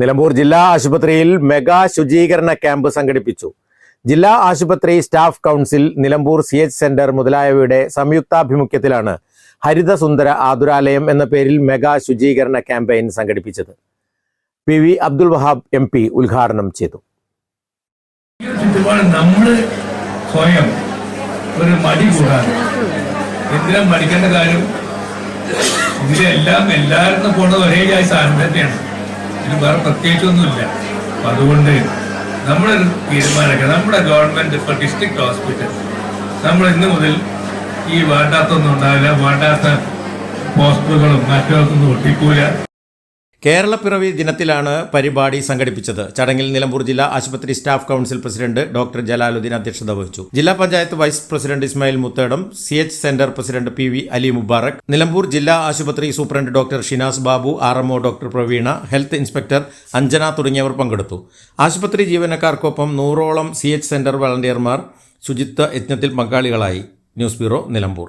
നിലമ്പൂർ ജില്ലാ ആശുപത്രിയിൽ മെഗാ ശുചീകരണ ക്യാമ്പ് സംഘടിപ്പിച്ചു. ജില്ലാ ആശുപത്രി staff council Nilambur C H centre മുതലായവയുടെ സംയുക്താഭിമുഖ്യത്തിലാണ് ഹരിതസുന്ദര ആതുരാലയം എന്ന പേരിൽ മെഗാ ശുചീകരണ ക്യാമ്പയിൻ സംഘടിപ്പിച്ചത്. P V Abdul Wahab M P ഉദ്ഘാടനം ചെയ്തു. നമ്മൾ സ്വയം ഒരു മടി കൂടാതെ എന്തിനാ മടിക്കേണ്ട കാര്യം? ഇതിലെല്ലാം എല്ലാവരും പോണത് ഒരേ സാധനം തന്നെയാണ് ഇതിന് വേറെ പ്രത്യേകിച്ചൊന്നുമില്ല. അപ്പൊ അതുകൊണ്ട് നമ്മളൊരു തീരുമാനമൊക്കെ നമ്മുടെ ഗവൺമെന്റ് ഇപ്പൊ ഡിസ്ട്രിക്ട് ഹോസ്പിറ്റൽ നമ്മൾ ഇന്ന് മുതൽ ഈ വേണ്ടാത്തൊന്നും ഉണ്ടാവില്ല. വേണ്ടാത്ത പോസ്റ്ററുകളും മറ്റൊന്നും ഒട്ടിക്കൂല. കേരളപ്പിറവി ദിനത്തിലാണ് പരിപാടി സംഘടിപ്പിച്ചത്. ചടങ്ങിൽ നിലമ്പൂർ ജില്ലാ ആശുപത്രി staff council president doctor Jalaluddin അധ്യക്ഷത വഹിച്ചു. ജില്ലാ panchayat vice president Ismail Muthedam C H centre president P V Ali Mubarak Nilambur ജില്ലാ ആശുപത്രി superintendent doctor Shinas Babu R MO doctor Praveena health inspector Anjana തുടങ്ങിയവർ പങ്കെടുത്തു. ആശുപത്രി ജീവനക്കാർക്കൊപ്പം നൂറോളം സി എച്ച് സെന്റർ വളണ്ടിയർമാർ ശുചിത്വ യജ്ഞത്തിൽ പങ്കാളികളായി. News bureau Nilambur.